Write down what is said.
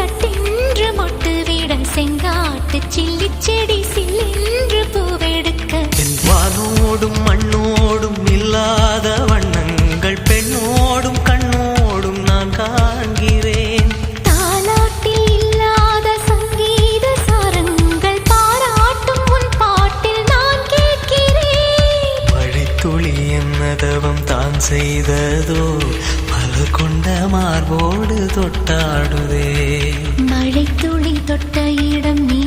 சட்டென்று மொட்டுவிட செங்காட்டு சில்லி செடி சில்லென்று பூவெடுக்க என் வானோடும் மண்ணோடும் இல்லாத வண்ணங்கள் பெண்ணோடும் கண்ணோடும் நான் காண்கிறேன். தாலாட்டில் இல்லாத சங்கீத சாரங்கள் பாராட்டும் உன் பாட்டில் நான் கேட்கிறேன். வழித்துளி என்ன தான் செய்ததோ பல கொண்ட மார்போடு தொட்டாடுதே. மழை துளி தொட்ட இடம் நீ